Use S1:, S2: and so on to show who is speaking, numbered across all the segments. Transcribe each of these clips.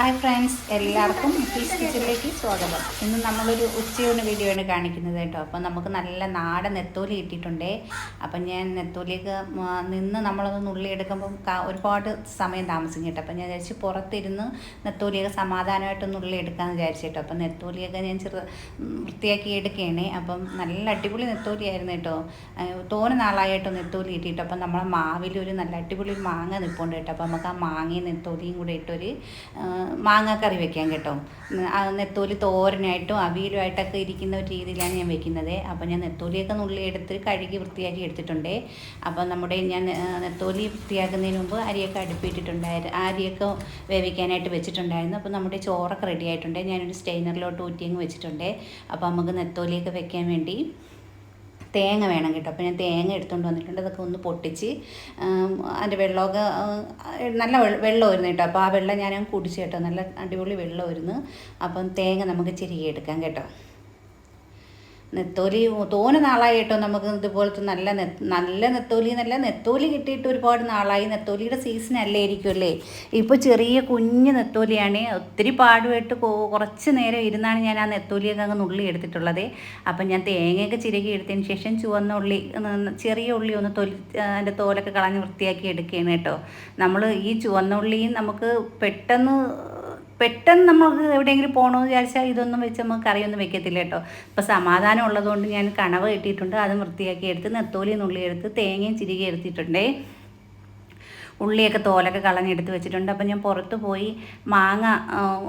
S1: Hi friends എല്ലാവർക്കും fees കിച്ചണിലേക്ക് സ്വാഗതം. ഇന്ന് നമ്മളൊരു ഉച്ചയൂണ് വീഡിയോ ആണ് കാണിക്കുന്നത് കേട്ടോ. അപ്പോൾ നമുക്ക് നല്ല നാടൻ നെത്തോലി കിട്ടിയിട്ടുണ്ടേ. അപ്പം ഞാൻ നെത്തോലിയൊക്കെ നിന്ന് നമ്മളത് നുള്ളിയെടുക്കുമ്പം ഒരുപാട് സമയം താമസിക്കും കേട്ടോ. അപ്പം ഞാൻ വിചാരിച്ച് പുറത്തിരുന്ന് നെത്തോലിയൊക്കെ സമാധാനമായിട്ട് നുള്ളി എടുക്കാമെന്ന് വിചാരിച്ചു കേട്ടോ. അപ്പം നെത്തോലിയൊക്കെ ഞാൻ ചെറു വൃത്തിയാക്കി എടുക്കുകയാണ്. അപ്പം നല്ല അടിപൊളി നെത്തോലിയായിരുന്നു കേട്ടോ. തോനെ നാളായിട്ടോ നെത്തോലി കിട്ടിയിട്ട്. അപ്പം നമ്മളെ മാവിൽ ഒരു നല്ല അടിപൊളി മാങ്ങ നിൽപ്പുണ്ട് കേട്ടോ. അപ്പം നമുക്ക് ആ മാങ്ങയും നെത്തോലിയും കൂടെ ഇട്ടൊരു മാങ്ങാക്കറി വെക്കാം കേട്ടോ. നെത്തോലി തോരനായിട്ടും അവിയലുമായിട്ടൊക്കെ ഇരിക്കുന്ന ഒരു രീതിയിലാണ് ഞാൻ വെക്കുന്നത്. അപ്പോൾ ഞാൻ നെത്തോലിയൊക്കെ നുള്ളി എടുത്ത് കഴുകി വൃത്തിയാക്കി എടുത്തിട്ടുണ്ട്. അപ്പോൾ നമ്മുടെ ഞാൻ നെത്തോലി വൃത്തിയാക്കുന്നതിന് മുമ്പ് അരിയൊക്കെ അടുപ്പിട്ടിട്ടുണ്ടായിരുന്നു അരിയൊക്കെ വേവിക്കാനായിട്ട് വെച്ചിട്ടുണ്ടായിരുന്നു. അപ്പോൾ നമ്മുടെ ചോറൊക്കെ റെഡി ആയിട്ടുണ്ട്. ഞാനൊരു സ്റ്റെയിനറിലോട്ട് ഊറ്റിയങ്ങ് വെച്ചിട്ടുണ്ട്. അപ്പോൾ നമുക്ക് നെത്തോലിയൊക്കെ വെക്കാൻ വേണ്ടി തേങ്ങ വേണം കേട്ടോ. അപ്പോൾ ഞാൻ തേങ്ങ എടുത്തുകൊണ്ട് വന്നിട്ടുണ്ട്. അതൊക്കെ ഒന്ന് പൊട്ടിച്ച് അതിന്റെ വെള്ളമൊക്കെ നല്ല വെള്ളം വെള്ളമായിരുന്നു കേട്ടോ. അപ്പോൾ ആ വെള്ളം ഞാൻ കുടിച്ചു കേട്ടോ. നല്ല അടിപൊളി വെള്ളമായിരുന്നു അപ്പം തേങ്ങ നമുക്ക് ചിരികെ എടുക്കാം കേട്ടോ. നെത്തോലി തോനെ നാളായിട്ടോ നമുക്ക് ഇതുപോലത്തെ നല്ല നല്ല നെത്തോലി നല്ല നെത്തോലി കിട്ടിയിട്ട് ഒരുപാട് നാളായി. നെത്തോലിയുടെ സീസൺ അല്ലായിരിക്കും അല്ലേ? ഇപ്പോൾ ചെറിയ കുഞ്ഞ് നെത്തോലിയാണ്. ഒത്തിരി പാടുമായിട്ട് കുറച്ച് നേരം ഇരുന്നാണ് ഞാൻ ആ നെത്തോലിയൊക്കെ അങ്ങ് നുള്ളി എടുത്തിട്ടുള്ളത്. അപ്പം ഞാൻ തേങ്ങയൊക്കെ ചിരകി എടുത്തതിന് ശേഷം ചുവന്ന ഉള്ളി ചെറിയ ഉള്ളി ഒന്ന് തൊലി അതിന്റെ തോലൊക്കെ കളഞ്ഞ് വൃത്തിയാക്കി എടുക്കുകയാണ് കേട്ടോ. നമ്മൾ ഈ ചുവന്ന ഉള്ളിയും നമുക്ക് പെട്ടെന്ന് പെട്ടെന്ന് നമുക്ക് എവിടെയെങ്കിലും പോകണമെന്ന് വിചാരിച്ചാൽ ഇതൊന്നും വെച്ച് നമുക്ക് കറിയൊന്നും വെക്കത്തില്ല കേട്ടോ. ഇപ്പോൾ സമാധാനം ഉള്ളതുകൊണ്ട് ഞാൻ കണവ് കിട്ടിയിട്ടുണ്ട്. അതും വൃത്തിയാക്കി എടുത്ത് നെത്തോലി നുള്ളി എടുത്ത് തേങ്ങയും ചിരികെ എടുത്തിട്ടുണ്ടേ. ഉള്ളിയൊക്കെ തോലൊക്കെ കളഞ്ഞെടുത്ത് വെച്ചിട്ടുണ്ട്. അപ്പം ഞാൻ പുറത്ത് പോയി മാങ്ങ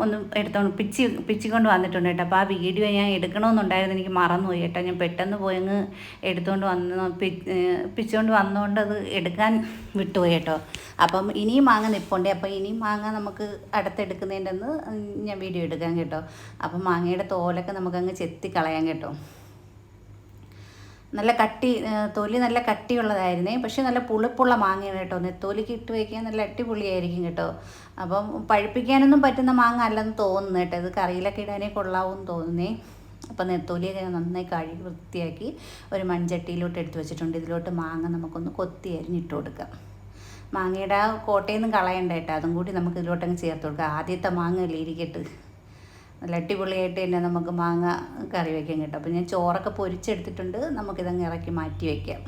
S1: ഒന്ന് എടുത്തോണ്ട് പിച്ചി പിച്ചിക്കൊണ്ട് വന്നിട്ടുണ്ട് കേട്ടോ. അപ്പോൾ ആ വീഡിയോ ഞാൻ എടുക്കണമെന്നുണ്ടായിരുന്നു. എനിക്ക് മറന്നുപോയി കേട്ടോ. ഞാൻ പെട്ടെന്ന് പോയി അങ്ങ് എടുത്തുകൊണ്ട് വന്ന് പിച്ചുകൊണ്ട് വന്നുകൊണ്ട് അത് എടുക്കാൻ വിട്ടുപോയി കേട്ടോ. അപ്പം ഇനിയും മാങ്ങ നിൽപ്പുണ്ട് അപ്പോൾ ഇനിയും മാങ്ങ നമുക്ക് അടുത്തെടുക്കുന്നതിന്റെ ഞാൻ വീഡിയോ എടുക്കാം കേട്ടോ. അപ്പം മാങ്ങയുടെ തോലൊക്കെ നമുക്കങ്ങ് ചെത്തി കളയാം കേട്ടോ. നല്ല കട്ടി തൊലി നല്ല കട്ടിയുള്ളതായിരുന്നേ. പക്ഷേ നല്ല പുളിപ്പുള്ള മാങ്ങയാണ് കേട്ടോ. നെത്തോലിക്ക് ഇട്ട് വയ്ക്കാൻ നല്ല അടിപൊളിയായിരിക്കും കേട്ടോ. അപ്പം പഴുപ്പിക്കാനൊന്നും പറ്റുന്ന മാങ്ങ അല്ലെന്ന് തോന്നുന്നു കേട്ടോ. ഇത് കറിയിലൊക്കെ ഇടാനേ കൊള്ളാവും തോന്നുന്നേ. അപ്പം നെത്തോലിയൊക്കെ നന്നായി കഴുകി വൃത്തിയാക്കി ഒരു മൺചട്ടിയിലോട്ട് എടുത്ത് വെച്ചിട്ടുണ്ട്. ഇതിലോട്ട് മാങ്ങ നമുക്കൊന്ന് കൊത്തി അരിഞ്ഞിട്ട് കൊടുക്കാം. മാങ്ങയുടെ കോട്ടയിൽ നിന്ന് കളയണ്ട കേട്ടോ. അതും കൂടി നമുക്ക് ഇതിലോട്ടങ്ങ് ചേർത്ത് കൊടുക്കാം. ആദ്യത്തെ മാങ്ങ അല്ലേ ഇരിക്കട്ട്. നല്ല അടിപൊളിയായിട്ട് തന്നെ നമുക്ക് മാങ്ങ കറി വയ്ക്കാൻ കേട്ടോ. അപ്പോൾ ഞാൻ ചോറൊക്കെ പൊരിച്ചെടുത്തിട്ടുണ്ട്. നമുക്കിതങ്ങ് ഇറക്കി മാറ്റി വയ്ക്കാം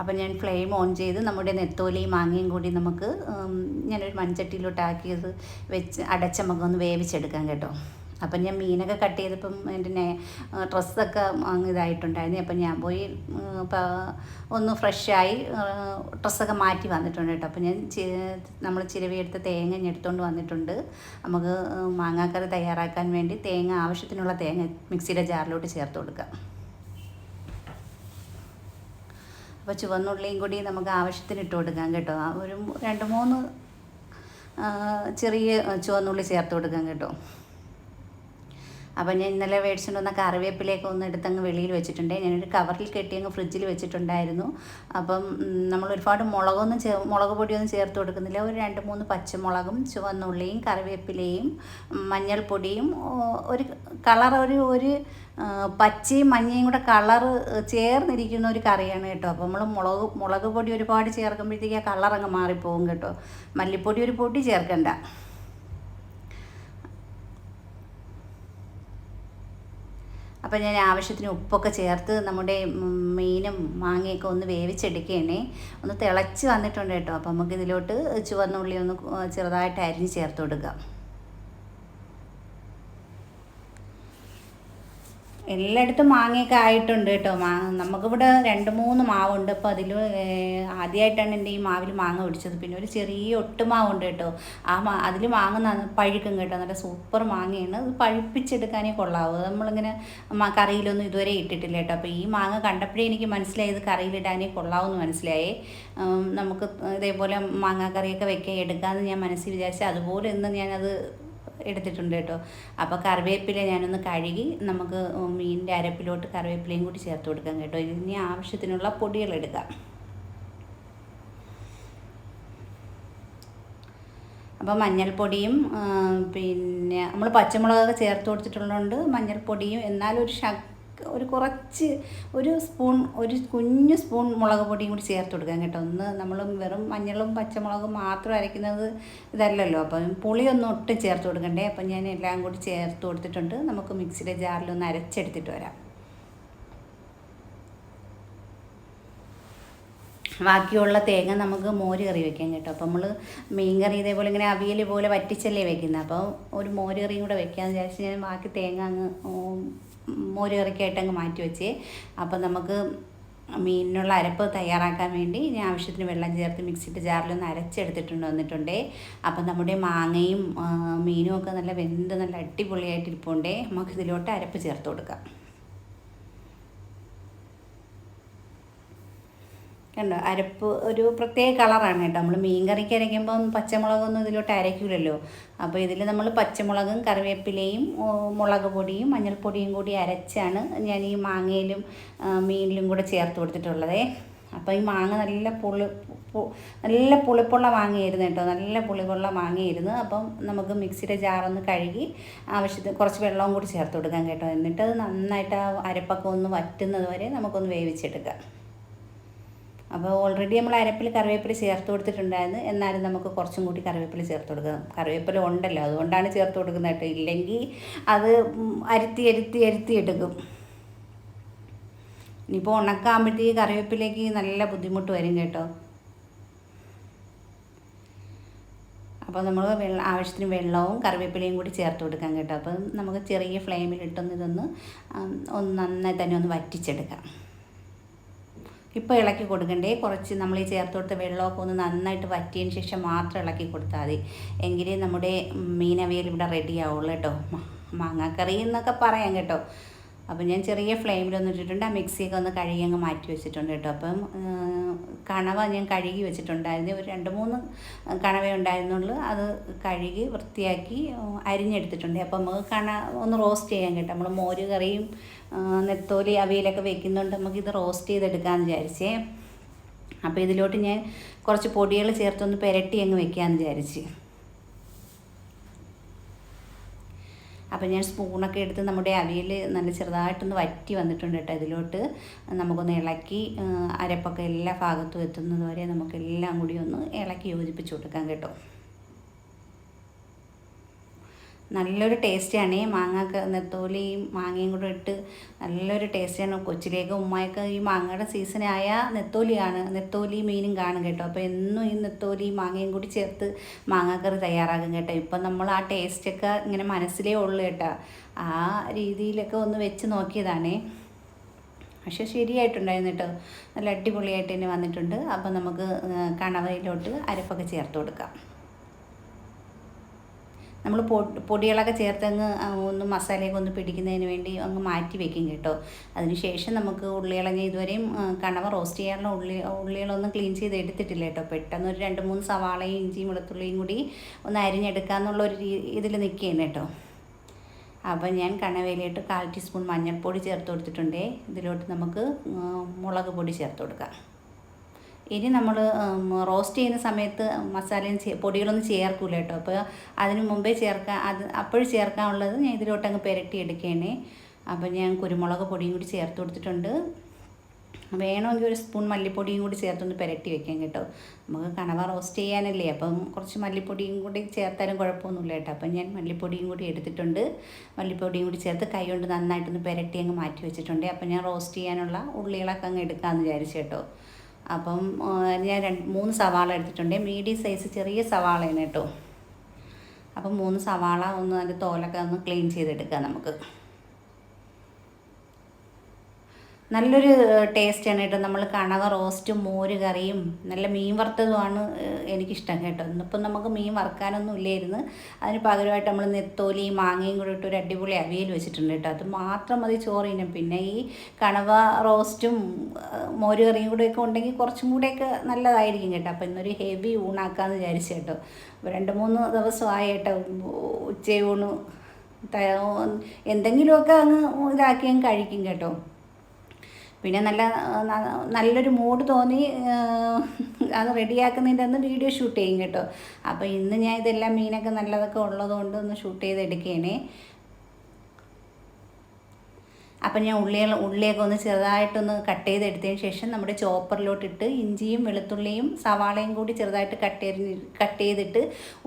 S1: അപ്പം ഞാൻ ഫ്ലെയിം ഓൺ ചെയ്ത് നമ്മുടെ നെത്തോലിയും മാങ്ങയും കൂടി നമുക്ക് ഞാനൊരു മൺചട്ടിയിലോട്ടാക്കിയത് വെച്ച് അടച്ച് നമുക്കൊന്ന് വേവിച്ചെടുക്കാം കേട്ടോ. അപ്പം ഞാൻ മീനൊക്കെ കട്ട് ചെയ്തപ്പം എന്റെ ഡ്രസ്സൊക്കെ ഇതായിട്ടുണ്ടായിരുന്നു. അപ്പം ഞാൻ പോയി ഒന്ന് ഫ്രഷായി ഡ്രസ്സൊക്കെ മാറ്റി വന്നിട്ടുണ്ട് കേട്ടോ. അപ്പം ഞാൻ നമ്മൾ ചിരവിയെടുത്ത തേങ്ങ ഞാൻ എടുത്തുകൊണ്ട് വന്നിട്ടുണ്ട്. നമുക്ക് മാങ്ങാക്കറി തയ്യാറാക്കാൻ വേണ്ടി തേങ്ങ ആവശ്യത്തിനുള്ള തേങ്ങ മിക്സിയുടെ ജാറിലോട്ട് ചേർത്ത് കൊടുക്കാം. അപ്പോൾ ചുവന്നുള്ളിയും കൂടി നമുക്ക് ആവശ്യത്തിന് ഇട്ട് കൊടുക്കാം കേട്ടോ. ഒരു രണ്ട് മൂന്ന് ചെറിയ ചുവന്നുള്ളി ചേർത്ത് കൊടുക്കാം കേട്ടോ. അപ്പം ഞാൻ ഇന്നലെ മേടിച്ചിട്ട് വന്ന കറിവേപ്പിലേക്ക് ഒന്ന് എടുത്തങ്ങ് വെളിയിൽ വെച്ചിട്ടുണ്ട്. ഞാനൊരു കവറിൽ കെട്ടി അങ്ങ് ഫ്രിഡ്ജിൽ വെച്ചിട്ടുണ്ടായിരുന്നു. അപ്പം നമ്മൾ ഒരുപാട് മുളകൊന്നും ചേർ മുളക് പൊടിയൊന്നും ചേർത്ത് കൊടുക്കുന്നില്ല. ഒരു രണ്ട് മൂന്ന് പച്ചമുളകും ചുവന്നുള്ളിയും കറിവേപ്പിലയും മഞ്ഞൾപ്പൊടിയും ഒരു കളർ ഒരു ഒരു പച്ചയും മഞ്ഞയും കൂടെ കളർ ചേർന്നിരിക്കുന്ന ഒരു കറിയാണ് കേട്ടോ. അപ്പോൾ നമ്മൾ മുളക് മുളക് പൊടി ഒരുപാട് ചേർക്കുമ്പോഴത്തേക്ക് ആ കളർ അങ്ങ് മാറിപ്പോകും കേട്ടോ. മല്ലിപ്പൊടി ഒരു പൊടി ചേർക്കണ്ട. അപ്പം ഞാൻ ആവശ്യത്തിന് ഉപ്പൊക്കെ ചേർത്ത് നമ്മുടെ മീനും മാങ്ങയൊക്കെ ഒന്ന് വേവിച്ചെടുക്കുകയാണേ ഒന്ന് തിളച്ച് വന്നിട്ടുണ്ട് കേട്ടോ. അപ്പോൾ നമുക്ക് ഇതിലോട്ട് ചുവന്നുള്ളി ഒന്ന് ചെറുതായിട്ട് അരിഞ്ഞ് ചേർത്ത് കൊടുക്കാം. എല്ലായിടത്തും മാങ്ങയൊക്കെ ആയിട്ടുണ്ട് കേട്ടോ. മാ നമുക്കിവിടെ രണ്ട് മൂന്ന് മാവുണ്ട്. അപ്പോൾ അതിൽ ആദ്യമായിട്ടാണ് എന്റെ ഈ മാവിൽ മാങ്ങ പിടിച്ചത്. പിന്നെ ഒരു ചെറിയ ഒട്ടുമാവുണ്ട് കേട്ടോ. ആ മാ അതിൽ മാങ്ങ പഴുക്കും കേട്ടോ. നല്ല സൂപ്പർ മാങ്ങയാണ്. അത് പഴുപ്പിച്ചെടുക്കാനേ കൊള്ളാവൂ. നമ്മളിങ്ങനെ കറിയിലൊന്നും ഇതുവരെ ഇട്ടിട്ടില്ല കേട്ടോ. അപ്പോൾ ഈ മാങ്ങ കണ്ടപ്പോഴേ എനിക്ക് മനസ്സിലായത് കറിയിലിടാനേ കൊള്ളാവെന്ന് മനസ്സിലായേ. ഉം, നമുക്ക് ഇതേപോലെ മാങ്ങാക്കറിയൊക്കെ വെക്കാൻ എടുക്കാമെന്ന് ഞാൻ മനസ്സിൽ വിചാരിച്ചു അതുപോലെ ഇന്ന് ഞാനത് എടുത്തിട്ടുണ്ട് കേട്ടോ. അപ്പോൾ കറിവേപ്പില ഞാനൊന്ന് കഴുകി നമുക്ക് മീനിന്റെ അരപ്പിലോട്ട് കറിവേപ്പിലയും കൂടി ചേർത്ത് കൊടുക്കാം കേട്ടോ. ഇനി ആവശ്യത്തിനുള്ള പൊടികൾ എടുക്കാം. അപ്പോൾ മഞ്ഞൾപ്പൊടിയും പിന്നെ നമ്മൾ പച്ചമുളകൊക്കെ ചേർത്ത് കൊടുത്തിട്ടുള്ളതുകൊണ്ട് മഞ്ഞൾപ്പൊടിയും എന്നാലും ഒരു ശകലം ഒരു കുറച്ച് ഒരു സ്പൂൺ ഒരു കുഞ്ഞു സ്പൂൺ മുളക് പൊടിയും കൂടി ചേർത്ത് കൊടുക്കാം കേട്ടോ. ഒന്ന് നമ്മൾ വെറും മഞ്ഞളും പച്ചമുളകും മാത്രം അരയ്ക്കുന്നത് ഇതല്ലല്ലോ. അപ്പം പുളിയൊന്നും ഒട്ടും ചേർത്ത് കൊടുക്കണ്ടേ. അപ്പം ഞാൻ എല്ലാം കൂടി ചേർത്ത് കൊടുത്തിട്ടുണ്ട്. നമുക്ക് മിക്സിയുടെ ജാറിലൊന്ന് അരച്ചെടുത്തിട്ട് വരാം. ബാക്കിയുള്ള തേങ്ങ നമുക്ക് മോര് കറി വെക്കാം കേട്ടോ. അപ്പോൾ നമ്മൾ മീൻ കറി ഇതേപോലെ ഇങ്ങനെ അവിയൽ പോലെ വറ്റിച്ചല്ലേ വെക്കുന്നത് അപ്പോൾ ഒരു മോര് കറിയും കൂടെ വെക്കാമെന്ന് വിചാരിച്ച് ഞാൻ ബാക്കി തേങ്ങ അങ്ങ് മോര് കറിക്കായിട്ട് അങ്ങ് മാറ്റി വെച്ചേ. അപ്പോൾ നമുക്ക് മീനിനുള്ള അരപ്പ് തയ്യാറാക്കാൻ വേണ്ടി ഞാൻ ആവശ്യത്തിന് വെള്ളം ചേർത്ത് മിക്സിയുടെ ജാറിലൊന്ന് അരച്ചെടുത്തിട്ടുണ്ട് വന്നിട്ടുണ്ടേ. അപ്പം നമ്മുടെ മാങ്ങയും മീനും ഒക്കെ നല്ല വെന്ത് നല്ല അടിപൊളിയായിട്ട് ഇരിപ്പുണ്ടേ നമുക്ക് ഇതിലോട്ട് അരപ്പ് ചേർത്ത് കൊടുക്കാം. കണ്ടോ? അരപ്പ് ഒരു പ്രത്യേക കളറാണ് കേട്ടോ. നമ്മൾ മീൻ കറിക്ക് അരയ്ക്കുമ്പം പച്ചമുളകൊന്നും ഇതിലോട്ട് അരയ്ക്കില്ലല്ലോ അപ്പോൾ ഇതിൽ നമ്മൾ പച്ചമുളകും കറിവേപ്പിലയും മുളക് പൊടിയും മഞ്ഞൾപ്പൊടിയും കൂടി അരച്ചാണ് ഞാൻ ഈ മാങ്ങയിലും മീനിലും കൂടെ ചേർത്ത് കൊടുത്തിട്ടുള്ളതേ. അപ്പോൾ ഈ മാങ്ങ നല്ല പുളി നല്ല പുളിപ്പുള്ള മാങ്ങയായിരുന്നു കേട്ടോ. നല്ല പുളിപ്പുള്ള മാങ്ങയായിരുന്നു. അപ്പം നമുക്ക് മിക്സിയുടെ ജാറൊന്ന് കഴുകി ആവശ്യത്തിന് കുറച്ച് വെള്ളവും കൂടി ചേർത്ത് കൊടുക്കാം കേട്ടോ. എന്നിട്ട് അത് നന്നായിട്ട് ആ അരപ്പൊക്കെ ഒന്ന് വറ്റുന്നത് വരെ നമുക്കൊന്ന് വേവിച്ചെടുക്കാം. അപ്പോൾ ഓൾറെഡി നമ്മൾ അരപ്പിൽ കറിവേപ്പില ചേർത്ത് കൊടുത്തിട്ടുണ്ടായിരുന്നു. എന്നാലും നമുക്ക് കുറച്ചും കൂടി കറിവേപ്പില ചേർത്ത് കൊടുക്കാം. കറിവേപ്പില ഉണ്ടല്ലോ അതുകൊണ്ടാണ് ചേർത്ത് കൊടുക്കുന്നത് കേട്ടോ. ഇല്ലെങ്കിൽ അത് അരുത്തി അരുത്തി അരുത്തി എടുക്കും. ഇനിയിപ്പോൾ ഉണക്കാകുമ്പോഴത്തേക്ക് കറിവേപ്പിലേക്ക് നല്ല ബുദ്ധിമുട്ട് വരും കേട്ടോ. അപ്പോൾ നമ്മൾ വെള്ളം ആവശ്യത്തിന് വെള്ളവും കറിവേപ്പിലയും കൂടി ചേർത്ത് കൊടുക്കാം കേട്ടോ. അപ്പം നമുക്ക് ചെറിയ ഫ്ലെയിമിലിട്ടൊന്ന് ഇതൊന്ന് ഒന്ന് നന്നായി തന്നെ ഒന്ന് വറ്റിച്ചെടുക്കാം. ഇപ്പോൾ ഇളക്കി കൊടുക്കണ്ടേ. കുറച്ച് നമ്മൾ ഈ ചേർത്ത് കൊടുത്ത വെള്ളമൊക്കെ ഒന്ന് നന്നായിട്ട് വറ്റിയതിന് ശേഷം മാത്രം ഇളക്കി കൊടുത്താൽ മതി. എങ്കിലേ നമ്മുടെ മീനവിയൽ ഇവിടെ റെഡി ആവുള്ളൂ കേട്ടോ. മാങ്ങാക്കറി എന്നൊക്കെ പറയാം കേട്ടോ. അപ്പം ഞാൻ ചെറിയ ഫ്ലെയിമിലൊന്നും ഇട്ടിട്ടുണ്ട്. ആ മിക്സിയൊക്കെ ഒന്ന് കഴുകി അങ്ങ് മാറ്റി വെച്ചിട്ടുണ്ട് കേട്ടോ. അപ്പം കണവ ഞാൻ കഴുകി വെച്ചിട്ടുണ്ടായിരുന്നു. ഒരു രണ്ട് മൂന്ന് കണവ ഉണ്ടായിരുന്നുള്ളൂ. അത് കഴുകി വൃത്തിയാക്കി അരിഞ്ഞെടുത്തിട്ടുണ്ട്. അപ്പം നമുക്ക് കണ ഒന്ന് റോസ്റ്റ് ചെയ്യാൻ കേട്ടോ. നമ്മൾ മോര് കറിയും നെത്തോലി അവിയലൊക്കെ വെക്കുന്നുണ്ട്. നമുക്കിത് റോസ്റ്റ് ചെയ്തെടുക്കാമെന്ന് വിചാരിച്ചേ. അപ്പോൾ ഇതിലോട്ട് ഞാൻ കുറച്ച് പൊടികൾ ചേർത്തൊന്ന് പുരട്ടി അങ്ങ് വെക്കാമെന്ന് വിചാരിച്ച്. അപ്പോൾ ഞാൻ സ്പൂണൊക്കെ എടുത്ത് നമ്മുടെ അവിയൽ നല്ല ചെറുതായിട്ടൊന്ന് വറ്റി വന്നിട്ടുണ്ട് കേട്ടോ ഇതിലോട്ട്. നമുക്കൊന്ന് ഇളക്കി അരപ്പൊക്കെ എല്ലാ ഭാഗത്തും എത്തുന്നത് വരെ നമുക്കെല്ലാം കൂടി ഒന്ന് ഇളക്കി യോജിപ്പിച്ച് കൊടുക്കാം കേട്ടോ. നല്ലൊരു ടേസ്റ്റാണ് മാങ്ങയൊക്കെ നെത്തോലിയും മാങ്ങയും കൂടെ ഇട്ട് നല്ലൊരു ടേസ്റ്റാണ് കൊച്ചിലേക്ക് ഉമ്മയൊക്കെ ഈ മാങ്ങയുടെ സീസണായ നെത്തോലിയാണ് നെത്തോലി മീനും കാണും കേട്ടോ. അപ്പോൾ എന്നും ഈ നെത്തോലിയും മാങ്ങയും കൂടി ചേർത്ത് മാങ്ങാക്കറി തയ്യാറാക്കും കേട്ടോ. ഇപ്പം നമ്മൾ ആ ടേസ്റ്റൊക്കെ ഇങ്ങനെ മനസ്സിലേ ഉള്ളൂ കേട്ടോ. ആ രീതിയിലൊക്കെ ഒന്ന് വെച്ച് നോക്കിയതാണേ. പക്ഷെ ശരിയായിട്ടുണ്ടായിരുന്നു കേട്ടോ. നല്ല അടിപൊളിയായിട്ട് തന്നെ വന്നിട്ടുണ്ട്. അപ്പോൾ നമുക്ക് കണവയിലോട്ട് അരപ്പൊക്കെ ചേർത്ത് കൊടുക്കാം. നമ്മൾ പൊടികളൊക്കെ ചേർത്ത് അങ്ങ് ഒന്ന് മസാലയൊക്കെ ഒന്ന് പിടിക്കുന്നതിന് വേണ്ടി അങ്ങ് മാറ്റി വെക്കും കേട്ടോ. അതിനുശേഷം നമുക്ക് ഉള്ളികളഞ്ഞ ഇതുവരെയും കണവ റോസ്റ്റ് ചെയ്യാനുള്ള ഉള്ളി ഉള്ളികളൊന്നും ക്ലീൻ ചെയ്ത് എടുത്തിട്ടില്ല കേട്ടോ. പെട്ടെന്ന് ഒരു രണ്ട് മൂന്ന് സവാളയും ഇഞ്ചിയും വെളുത്തുള്ളിയും കൂടി ഒന്ന് അരിഞ്ഞെടുക്കാന്നുള്ള ഒരു ഇതിൽ നിൽക്കുകയാണ് കേട്ടോ. അപ്പം ഞാൻ കണവയിലോട്ട് കാൽ ടീസ്പൂൺ മഞ്ഞൾപ്പൊടി ചേർത്ത് കൊടുത്തിട്ടുണ്ടേ. ഇതിലോട്ട് നമുക്ക് മുളക് പൊടി ചേർത്ത് കൊടുക്കാം. ഇനി നമ്മൾ റോസ്റ്റ് ചെയ്യുന്ന സമയത്ത് മസാലയും പൊടികളൊന്നും ചേർക്കില്ല കേട്ടോ. അപ്പോൾ അതിന് മുമ്പേ ചേർക്കാൻ അത് അപ്പോഴും ചേർക്കാനുള്ളത് ഞാൻ ഇതിലോട്ട് അങ്ങ് പുരട്ടി എടുക്കുകയാണേ അപ്പോൾ ഞാൻ കുരുമുളക് പൊടിയും കൂടി ചേർത്ത് കൊടുത്തിട്ടുണ്ട്. വേണമെങ്കിൽ ഒരു സ്പൂൺ മല്ലിപ്പൊടിയും കൂടി ചേർത്തൊന്ന് പുരട്ടി വെക്കാം കേട്ടോ. നമുക്ക് കണവ റോസ്റ്റ് ചെയ്യാനല്ലേ അപ്പം കുറച്ച് മല്ലിപ്പൊടിയും കൂടി ചേർത്താലും കുഴപ്പമൊന്നുമില്ല കേട്ടോ. അപ്പം ഞാൻ മല്ലിപ്പൊടിയും കൂടി എടുത്തിട്ടുണ്ട്. മല്ലിപ്പൊടിയും കൂടി ചേർത്ത് കൈ കൊണ്ട് നന്നായിട്ടൊന്ന് പുരട്ടി അങ്ങ് മാറ്റി വെച്ചിട്ടുണ്ട്. അപ്പം ഞാൻ റോസ്റ്റ് ചെയ്യാനുള്ള ഉള്ളികളൊക്കെ അങ്ങ് എടുക്കാമെന്ന് വിചാരിച്ചു കേട്ടോ. അപ്പം ഞാൻ രണ്ട് മൂന്ന് സവാള എടുത്തിട്ടുണ്ട്. മീഡിയം സൈസ് ചെറിയ സവാളയാണ് കേട്ടോ. അപ്പം മൂന്ന് സവാള ഒന്ന് അതിന്റെ തോലൊക്കെ ഒന്ന് ക്ലീൻ ചെയ്തെടുക്കാം നമുക്ക്. നല്ലൊരു ടേസ്റ്റാണ് കേട്ടോ. നമ്മൾ കണവ റോസ്റ്റും മോര് കറിയും നല്ല മീൻ വറുത്തതുമാണ് എനിക്കിഷ്ടം കേട്ടോ. ഇന്നിപ്പം നമുക്ക് മീൻ വറുക്കാനൊന്നും ഇല്ലായിരുന്നു. അതിന് പകരമായിട്ട് നമ്മൾ നെത്തോലിയും മാങ്ങയും കൂടി ഇട്ട് ഒരു അടിപൊളി അവിയൽ വെച്ചിട്ടുണ്ട് കേട്ടോ. അത് മാത്രം മതി ചോറിനും പിന്നെ ഈ കണവ റോസ്റ്റും മോര് കറിയും കൂടെ ഒക്കെ ഉണ്ടെങ്കിൽ കുറച്ചും കൂടെയൊക്കെ നല്ലതായിരിക്കും കേട്ടോ. അപ്പം ഇന്നൊരു ഹെവി ഊണാക്കാമെന്ന് വിചാരിച്ചു കേട്ടോ. അപ്പോൾ രണ്ട് മൂന്ന് ദിവസമായി കേട്ടോ. ഉച്ചയൂണ് എന്തെങ്കിലുമൊക്കെ അങ്ങ് ഇതാക്കി അങ്ങ് കഴിക്കും കേട്ടോ. പിന്നെ നല്ല നല്ലൊരു മൂഡ് തോന്നി അത് റെഡിയാക്കുന്നതിന്റെ അന്ന് വീഡിയോ ഷൂട്ട് ചെയ്യും കേട്ടോ. അപ്പോൾ ഇന്ന് ഞാൻ ഇതെല്ലാം മീനൊക്കെ നല്ലതൊക്കെ ഉള്ളതുകൊണ്ട് ഒന്ന് ഷൂട്ട് ചെയ്ത് എടുക്കുകയാണേ അപ്പം ഞാൻ ഉള്ളികൾ ഉള്ളിയൊക്കെ ഒന്ന് ചെറുതായിട്ടൊന്ന് കട്ട് ചെയ്തെടുത്തതിന് ശേഷം നമ്മുടെ ചോപ്പറിലോട്ടിട്ട് ഇഞ്ചിയും വെളുത്തുള്ളിയും സവാളയും കൂടി ചെറുതായിട്ട് കട്ട് ചെയ്ത് കട്ട് ചെയ്തിട്ട്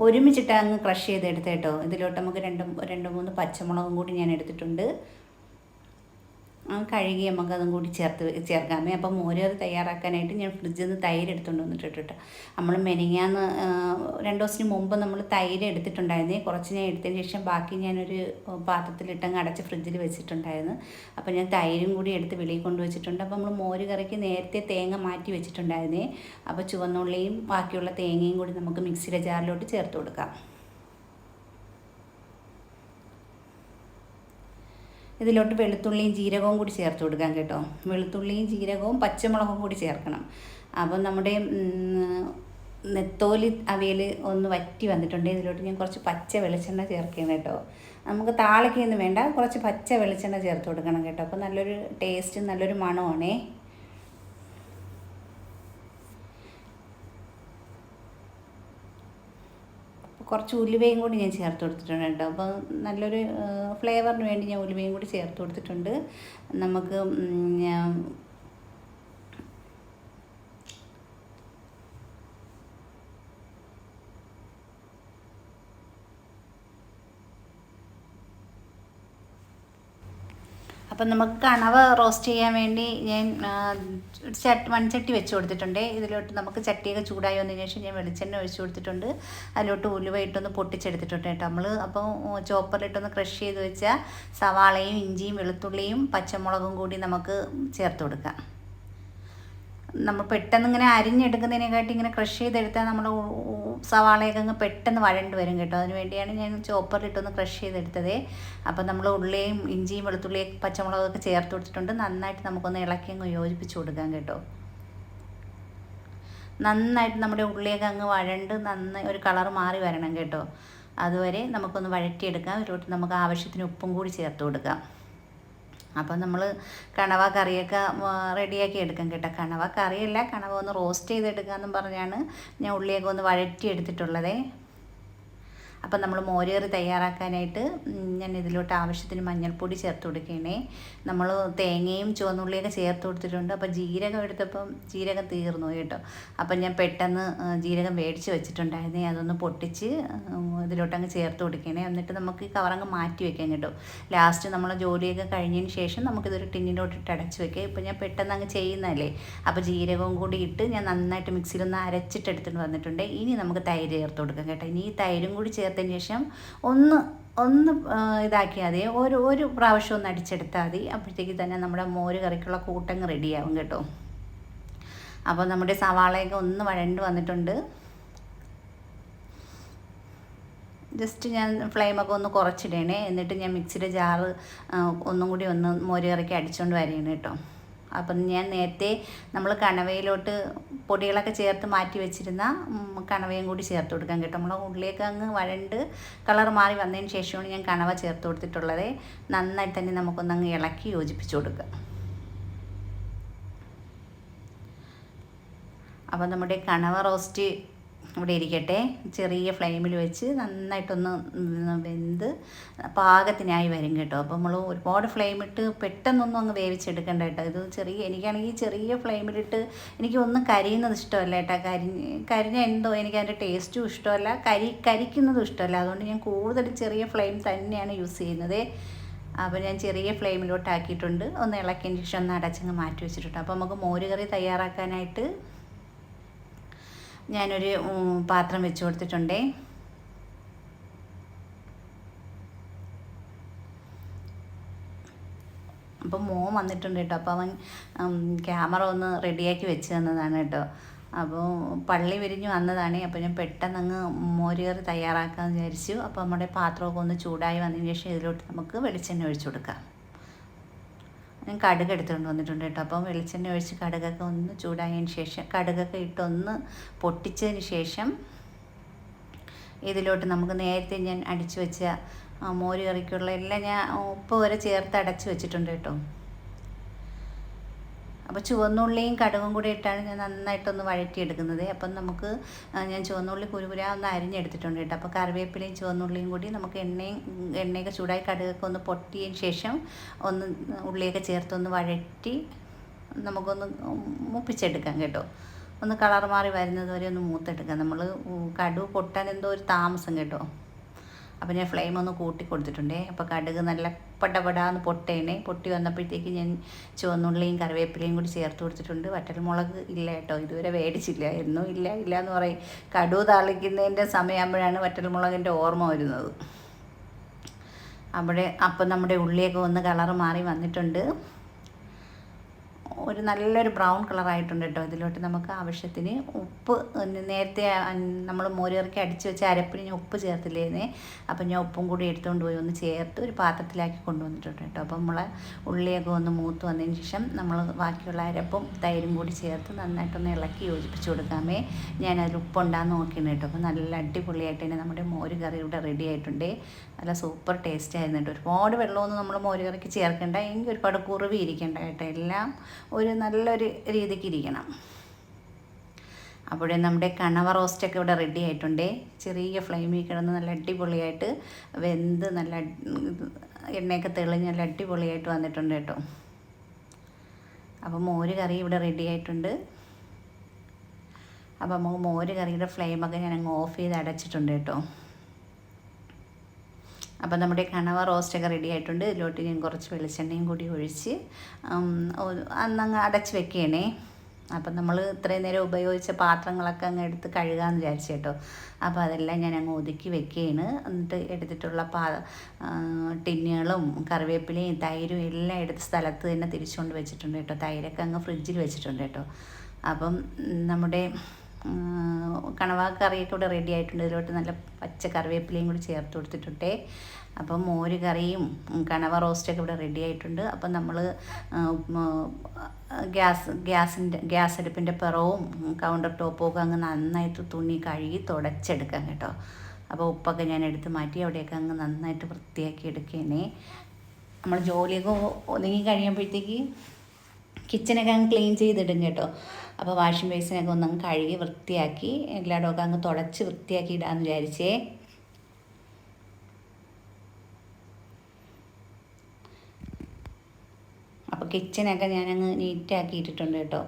S1: ഒരുമിച്ചിട്ട് അങ്ങ് ക്രഷ് ചെയ്തെടുത്ത് കേട്ടോ. ഇതിലോട്ട് നമുക്ക് രണ്ട് രണ്ട് മൂന്ന് പച്ചമുളകും കൂടി ഞാൻ എടുത്തിട്ടുണ്ട്. കഴുകി നമുക്ക് അതും കൂടി ചേർത്ത് ചേർക്കാമേ അപ്പോൾ മോര് അത് തയ്യാറാക്കാനായിട്ട് ഞാൻ ഫ്രിഡ്ജിൽ നിന്ന് തൈര് എടുത്തുകൊണ്ട് വന്നിട്ടിട്ട് നമ്മൾ മെനിങ്ങാന്ന് രണ്ട് ദിവസത്തിന് മുമ്പ് നമ്മൾ തൈര് എടുത്തിട്ടുണ്ടായിരുന്നേ. കുറച്ച് ഞാൻ എടുത്തതിന് ശേഷം ബാക്കി ഞാനൊരു പാത്രത്തിലിട്ടങ്ങ് അടച്ച് ഫ്രിഡ്ജിൽ വെച്ചിട്ടുണ്ടായിരുന്നു. അപ്പോൾ ഞാൻ തൈരും കൂടി എടുത്ത് വെളിയിൽ കൊണ്ടുവച്ചിട്ടുണ്ട് അപ്പോൾ നമ്മൾ മോര് കറിക്ക് നേരത്തെ തേങ്ങ മാറ്റി വെച്ചിട്ടുണ്ടായിരുന്നേ. അപ്പോൾ ചുവന്നുള്ളിയും ബാക്കിയുള്ള തേങ്ങയും കൂടി നമുക്ക് മിക്സിയുടെ ജാറിലോട്ട് ചേർത്ത് കൊടുക്കാം. ഇതിലോട്ട് വെളുത്തുള്ളിയും ജീരകവും കൂടി ചേർത്ത് കൊടുക്കാം കേട്ടോ. വെളുത്തുള്ളിയും ജീരകവും പച്ചമുളകും കൂടി ചേർക്കണം. അപ്പം നമ്മുടെ നെത്തോലി അവയിൽ ഒന്ന് വറ്റി വന്നിട്ടുണ്ട്. ഇതിലോട്ട് ഞാൻ കുറച്ച് പച്ച വെളിച്ചെണ്ണ ചേർക്കണം കേട്ടോ. നമുക്ക് താളിക്കൊന്നും വേണ്ട കുറച്ച് പച്ച വെളിച്ചെണ്ണ ചേർത്ത് കൊടുക്കണം കേട്ടോ. അപ്പോൾ നല്ലൊരു ടേസ്റ്റ് നല്ലൊരു മണമാണേ കുറച്ച് ഉലുവയും കൂടി ഞാൻ ചേർത്ത് കൊടുത്തിട്ടുണ്ട് കേട്ടോ. അപ്പോൾ നല്ലൊരു ഫ്ലേവറിന് വേണ്ടി ഞാൻ ഉലുവയും കൂടി ചേർത്ത് കൊടുത്തിട്ടുണ്ട്. നമുക്ക് അപ്പം നമുക്ക് കണവ് റോസ്റ്റ് ചെയ്യാൻ വേണ്ടി ഞാൻ ചട്ട് മൺചട്ടി വെച്ച് കൊടുത്തിട്ടുണ്ട്. ഇതിലോട്ട് നമുക്ക് ചട്ടിയൊക്കെ ചൂടായി വന്നതിന് ശേഷം ഞാൻ വെളിച്ചെണ്ണ ഒഴിച്ച് കൊടുത്തിട്ടുണ്ട്. അതിലോട്ട് ഉലുവ ഇട്ടൊന്ന് പൊട്ടിച്ചെടുത്തിട്ടുണ്ട് കേട്ടോ നമ്മൾ അപ്പോൾ ചോപ്പറിലിട്ടൊന്ന് ക്രഷ് ചെയ്ത് വെച്ച സവാളയും ഇഞ്ചിയും വെളുത്തുള്ളിയും പച്ചമുളകും കൂടി നമുക്ക് ചേർത്ത് കൊടുക്കാം. നമ്മൾ പെട്ടെന്ന് ഇങ്ങനെ അരിഞ്ഞെടുക്കുന്നതിനെക്കാട്ടി ഇങ്ങനെ ക്രഷ് ചെയ്തെടുത്താൽ നമ്മൾ സവാളയൊക്കെ അങ്ങ് പെട്ടെന്ന് വഴണ്ട് വരും കേട്ടോ. അതിന് വേണ്ടിയാണ് ഞാൻ ചോപ്പറിലിട്ടൊന്ന് ക്രഷ് ചെയ്തെടുത്തത്. അപ്പോൾ നമ്മൾ ഉള്ളിയും ഇഞ്ചിയും വെളുത്തുള്ളിയും പച്ചമുളകൊക്കെ ചേർത്ത് കൊടുത്തിട്ടുണ്ട്. നന്നായിട്ട് നമുക്കൊന്ന് ഇളക്കി അങ്ങ് യോജിപ്പിച്ച് കൊടുക്കാം കേട്ടോ. നന്നായിട്ട് നമ്മുടെ ഉള്ളിയൊക്കെ അങ്ങ് വഴണ്ട് നന്നായി ഒരു കളർ മാറി വരണം കേട്ടോ. അതുവരെ നമുക്കൊന്ന് വഴറ്റിയെടുക്കാം. ഒരു നമുക്ക് ആവശ്യത്തിന് ഉപ്പും കൂടി ചേർത്ത് കൊടുക്കാം. അപ്പം നമ്മൾ കണവ കറിയൊക്കെ റെഡിയാക്കി എടുക്കാം കേട്ടോ. കണവ കറിയല്ല കണവ ഒന്ന് റോസ്റ്റ് ചെയ്തെടുക്കാമെന്നും പറഞ്ഞാണ് ഞാൻ ഉള്ളിയൊക്കെ ഒന്ന് വഴറ്റി എടുത്തിട്ടുള്ളത് അപ്പം നമ്മൾ മോരുകറി തയ്യാറാക്കാനായിട്ട് ഞാൻ ഇതിലോട്ട് ആവശ്യത്തിന് മഞ്ഞൾപ്പൊടി ചേർത്ത് കൊടുക്കണേ. നമ്മൾ തേങ്ങയും ചുവന്നുള്ളിയൊക്കെ ചേർത്ത് കൊടുത്തിട്ടുണ്ട്. അപ്പോൾ ജീരകം എടുത്തപ്പം ജീരകം തീർന്നു കേട്ടോ. അപ്പം ഞാൻ പെട്ടെന്ന് ജീരകം മേടിച്ച് വെച്ചിട്ടുണ്ടായിരുന്നേ. അതൊന്ന് പൊട്ടിച്ച് ഇതിലോട്ടങ്ങ് ചേർത്ത് കൊടുക്കണേ. എന്നിട്ട് നമുക്ക് ഈ കവറങ്ങ് മാറ്റി വെക്കാം കേട്ടോ. ലാസ്റ്റ് നമ്മൾ ജോലിയൊക്കെ കഴിഞ്ഞതിന് ശേഷം നമുക്കിതൊരു ടിന്നിലോട്ട് ഇട്ട് അടച്ച് വെക്കാം. ഇപ്പം ഞാൻ പെട്ടെന്ന് അങ്ങ് ചെയ്യുന്നതല്ലേ. അപ്പോൾ ജീരകവും കൂടി ഇട്ട് ഞാൻ നന്നായിട്ട് മിക്സിയിലൊന്ന് അരച്ചിട്ട് എടുത്തിട്ട് വന്നിട്ടുണ്ട്. ഇനി നമുക്ക് തൈര് ചേർത്ത് കൊടുക്കാം കേട്ടോ. ഇനി ഈ തൈരും കൂടി ചേർത്ത് ചേർത്തതിന് ശേഷം ഒന്ന് ഒന്ന് ഇതാക്കിയാൽ മതി. ഒരു ഒരു പ്രാവശ്യം ഒന്ന് അടിച്ചെടുത്താൽ മതി. അപ്പോഴത്തേക്ക് തന്നെ നമ്മുടെ മോര് കറിക്കുള്ള കൂട്ടങ്ങ് റെഡിയാവും കേട്ടോ. അപ്പോൾ നമ്മുടെ സവാളയൊക്കെ ഒന്ന് വഴണ്ട് വന്നിട്ടുണ്ട്. ജസ്റ്റ് ഞാൻ ഫ്ലെയിമൊക്കെ ഒന്ന് കുറച്ചിടണേ. എന്നിട്ട് ഞാൻ മിക്സിയുടെ ജാറ് ഒന്നും കൂടി ഒന്ന് മോര് കറിക്ക് അടിച്ചുകൊണ്ട് വരികയാണ് കേട്ടോ. അപ്പം ഞാൻ നേരത്തെ നമ്മൾ കണവയിലോട്ട് പൊടികളൊക്കെ ചേർത്ത് മാറ്റി വെച്ചിരുന്ന കണവയും കൂടി ചേർത്ത് കൊടുക്കാൻ കേട്ടോ. നമ്മളെ ഉള്ളിലേക്ക് അങ്ങ് വഴണ്ട് കളർ മാറി വന്നതിന് ശേഷമാണ് ഞാൻ കണവ ചേർത്ത് കൊടുത്തിട്ടുള്ളത്. നന്നായി തന്നെ നമുക്കൊന്ന് അങ്ങ് ഇളക്കി യോജിപ്പിച്ച് കൊടുക്കുക അപ്പോൾ നമ്മുടെ കണവ റോസ്റ്റ് ഇവിടെ ഇരിക്കട്ടെ. ചെറിയ ഫ്ലെയിമിൽ വെച്ച് നന്നായിട്ടൊന്ന് വെന്ത് പാകത്തിനായി വരും കേട്ടോ. അപ്പോൾ നമ്മൾ ഒരുപാട് ഫ്ലെയിമിട്ട് പെട്ടെന്നൊന്നും അങ്ങ് വേവിച്ചെടുക്കണ്ട കേട്ടോ. ഇത് ചെറിയ എനിക്കാണെങ്കിൽ ചെറിയ ഫ്ലെയിമിലിട്ട് എനിക്ക് ഒന്നും കരിയുന്നത് ഇഷ്ടമല്ല കേട്ടോ. കരി കരിഞ്ഞ എന്തോ എനിക്ക് അതിന്റെ ടേസ്റ്റും ഇഷ്ടമല്ല. കരി കരിക്കുന്നതും ഇഷ്ടമല്ല. അതുകൊണ്ട് ഞാൻ കൂടുതൽ ചെറിയ ഫ്ലെയിം തന്നെയാണ് യൂസ് ചെയ്യുന്നത്. അപ്പോൾ ഞാൻ ചെറിയ ഫ്ലെയിമിലോട്ടാക്കിയിട്ടുണ്ട്. ഒന്ന് ഇളക്കിയതിന് ശേഷം ഒന്ന് അടച്ചങ്ങ് മാറ്റി വെച്ചിട്ടുണ്ട്. അപ്പോൾ നമുക്ക് മോരുകറി തയ്യാറാക്കാനായിട്ട് ഞാനൊരു പാത്രം വെച്ച് കൊടുത്തിട്ടുണ്ടേ. അപ്പം മോൻ വന്നിട്ടുണ്ട് കേട്ടോ. അപ്പോൾ അവൻ ക്യാമറ ഒന്ന് റെഡിയാക്കി വെച്ച് തന്നതാണ് കേട്ടോ. അപ്പോൾ പള്ളി വിരിഞ്ഞ് വന്നതാണ്. അപ്പോൾ ഞാൻ പെട്ടെന്ന് അങ്ങ് മോരുകറി തയ്യാറാക്കാമെന്ന് വിചാരിച്ചു. അപ്പോൾ നമ്മുടെ പാത്രമൊക്കെ ഒന്ന് ചൂടായി വന്നതിന് ശേഷം ഇതിലോട്ട് നമുക്ക് വെളിച്ചെണ്ണ ഒഴിച്ചു കൊടുക്കാം. ഞാൻ കടുക് എടുത്തുകൊണ്ട് വന്നിട്ടുണ്ട് കേട്ടോ. അപ്പം വെളിച്ചെണ്ണ ഒഴിച്ച് കടുകൊക്കെ ഒന്ന് ചൂടായതിന് ശേഷം കടുകൊക്കെ ഇട്ടൊന്ന് പൊട്ടിച്ചതിന് ശേഷം ഇതിലോട്ട് നമുക്ക് നേരത്തെ ഞാൻ അടിച്ചു വെച്ച മോര് കറിക്കുള്ള എല്ലാം ഞാൻ ഉപ്പ് വരെ ചേർത്ത് അടച്ചു വെച്ചിട്ടുണ്ട് കേട്ടോ. അപ്പോൾ ചുവന്നുള്ളിയും കടുകും കൂടി ഇട്ടാണ് ഞാൻ നന്നായിട്ടൊന്ന് വഴറ്റിയെടുക്കുന്നത്. അപ്പം നമുക്ക് ഞാൻ ചുവന്നുള്ളി കുരുകുര ഒന്ന് അരിഞ്ഞെടുത്തിട്ടുണ്ട് കേട്ടോ. അപ്പോൾ കറിവേപ്പിലയും ചുവന്നുള്ളിയും കൂടി നമുക്ക് എണ്ണയും എണ്ണയൊക്കെ ചൂടായി കടുകൊക്കെ ഒന്ന് പൊട്ടിയതിന് ശേഷം ഒന്ന് ഉള്ളിയൊക്കെ ചേർത്തൊന്ന് വഴറ്റി നമുക്കൊന്ന് മുപ്പിച്ചെടുക്കാം കേട്ടോ. ഒന്ന് കളർ മാറി വരുന്നത് വരെ ഒന്ന് മൂത്തെടുക്കാം. നമ്മൾ കടു പൊട്ടാൻ എന്തോ ഒരു താമസം കേട്ടോ. അപ്പോൾ ഞാൻ ഫ്ലെയിം ഒന്ന് കൂട്ടി കൊടുത്തിട്ടുണ്ടേ. അപ്പോൾ കടുക് നല്ല പടപടാന്ന് പൊട്ടേണേ. പൊട്ടി വന്നപ്പോഴത്തേക്ക് ഞാൻ ചുവന്നുള്ളിയും കറിവേപ്പിലയും കൂടി ചേർത്ത് കൊടുത്തിട്ടുണ്ട്. വറ്റൽമുളക് ഇല്ല കേട്ടോ. ഇതുവരെ മേടിച്ചില്ല എന്നും ഇല്ല ഇല്ല എന്ന് പറയും. കടു താളിക്കുന്നതിന്റെ സമയമാകുമ്പോഴാണ് വറ്റൽമുളകിന്റെ ഓർമ്മ വരുന്നത്. അവിടെ അപ്പം നമ്മുടെ ഉള്ളിയൊക്കെ ഒന്ന് കളറ് മാറി വന്നിട്ടുണ്ട്. ഒരു നല്ലൊരു ബ്രൗൺ കളറായിട്ടുണ്ട് കേട്ടോ. ഇതിലോട്ട് നമുക്ക് ആവശ്യത്തിന് ഉപ്പ് നേരത്തെ നമ്മൾ മോരിറക്കി അടിച്ച് വെച്ച അരപ്പിന് ഞാൻ ഉപ്പ് ചേർത്തില്ലേന്നേ. അപ്പം ഞാൻ ഉപ്പും കൂടി എടുത്തുകൊണ്ട് പോയി ഒന്ന് ചേർത്ത് ഒരു പാത്രത്തിലാക്കി കൊണ്ടുവന്നിട്ടുണ്ട് കേട്ടോ. അപ്പം നമ്മളെ ഉള്ളിയൊക്കെ ഒന്ന് മൂത്ത് വന്നതിന് ശേഷം നമ്മൾ ബാക്കിയുള്ള അരപ്പും തൈരും കൂടി ചേർത്ത് നന്നായിട്ടൊന്ന് ഇളക്കി യോജിപ്പിച്ച് കൊടുക്കാമേ. ഞാൻ അതിൽ ഉപ്പുണ്ടാന്ന് നോക്കിയാണ് കേട്ടോ. അപ്പം നല്ല അടിപൊളിയായിട്ട് തന്നെ നമ്മുടെ മോര് കറി ഇവിടെ റെഡി ആയിട്ടുണ്ട്. നല്ല സൂപ്പർ ടേസ്റ്റ് ആയിരുന്നു കേട്ടോ. ഒരുപാട് വെള്ളമൊന്നും നമ്മൾ മോര് കറിക്ക് ചേർക്കേണ്ട. എങ്കിൽ ഒരുപാട് കുറുവി ഇരിക്കേണ്ട കേട്ടോ. എല്ലാം ഒരു നല്ലൊരു രീതിക്ക് ഇരിക്കണം. അപ്പോഴേ നമ്മുടെ കണവ റോസ്റ്റൊക്കെ ഇവിടെ റെഡി ആയിട്ടുണ്ട്. ചെറിയ ഫ്ലെയിമിൽ കിടന്ന് നല്ല അടിപൊളിയായിട്ട് വെന്ത് നല്ല എണ്ണയൊക്കെ തെളിഞ്ഞ് നല്ല അടിപൊളിയായിട്ട് വന്നിട്ടുണ്ട് കേട്ടോ. അപ്പോൾ മോര് കറി ഇവിടെ റെഡി ആയിട്ടുണ്ട്. അപ്പോൾ നമുക്ക് മോര് കറിയുടെ ഫ്ലെയിമൊക്കെ ഞാൻ അങ്ങ് ഓഫ് ചെയ്ത് അടച്ചിട്ടുണ്ട് കേട്ടോ. അപ്പോൾ നമ്മുടെ കണവ റോസ്റ്റൊക്കെ റെഡി ആയിട്ടുണ്ട്. ഇതിലോട്ട് ഞാൻ കുറച്ച് വെളിച്ചെണ്ണയും കൂടി ഒഴിച്ച് അന്നങ്ങ് അടച്ച് വെക്കണേ. അപ്പം നമ്മൾ ഇത്രയും നേരം ഉപയോഗിച്ച പാത്രങ്ങളൊക്കെ അങ്ങ് എടുത്ത് കഴുകാമെന്ന് വിചാരിച്ചു കേട്ടോ. അപ്പോൾ അതെല്ലാം ഞാൻ അങ്ങ് ഒതുക്കി വെക്കുകയാണ് എന്നിട്ട് എടുത്തിട്ടുള്ള പാ ടിന്നുകളും കറിവേപ്പിലയും തൈരും എല്ലാം എടുത്ത് സ്ഥലത്ത് തന്നെ തിരിച്ചുകൊണ്ട് വെച്ചിട്ടുണ്ട് കേട്ടോ. തൈരൊക്കെ അങ്ങ് ഫ്രിഡ്ജിൽ വെച്ചിട്ടുണ്ട് കേട്ടോ. അപ്പം നമ്മുടെ കണവ കറിയൊക്കെ ഇവിടെ റെഡി ആയിട്ടുണ്ട്. ഇതിലോട്ട് നല്ല പച്ച കറിവേപ്പിലയും കൂടി ചേർത്ത് കൊടുത്തിട്ടുണ്ടേ. അപ്പം മോര് കറിയും കണവ റോസ്റ്റൊക്കെ ഇവിടെ റെഡി ആയിട്ടുണ്ട്. അപ്പം നമ്മൾ ഗ്യാസ് ഗ്യാസിന്റെ ഗ്യാസ് അടുപ്പിന്റെ പിറവും കൗണ്ടർ ടോപ്പും ഒക്കെ അങ്ങ് നന്നായിട്ട് തുണി കഴുകി തുടച്ചെടുക്കാം കേട്ടോ. അപ്പോൾ ഉപ്പൊക്കെ ഞാൻ എടുത്ത് മാറ്റി അവിടെയൊക്കെ അങ്ങ് നന്നായിട്ട് വൃത്തിയാക്കി എടുക്കേനെ. നമ്മൾ ജോലിയൊക്കെ ഒതുങ്ങി കഴിയുമ്പോഴത്തേക്ക് കിച്ചനൊക്കെ അങ്ങ് ക്ലീൻ ചെയ്തിടും കേട്ടോ. അപ്പോൾ വാഷിംഗ് ബേസിനൊക്കെ ഒന്നങ്ങ് കഴുകി വൃത്തിയാക്കി എല്ലായിടമൊക്കെ അങ്ങ് തുടച്ച് വൃത്തിയാക്കി ഇടാമെന്ന് വിചാരിച്ചേ അപ്പോൾ കിച്ചനൊക്കെ ഞാനങ്ങ് നീറ്റാക്കി ഇട്ടിട്ടുണ്ട് കേട്ടോ.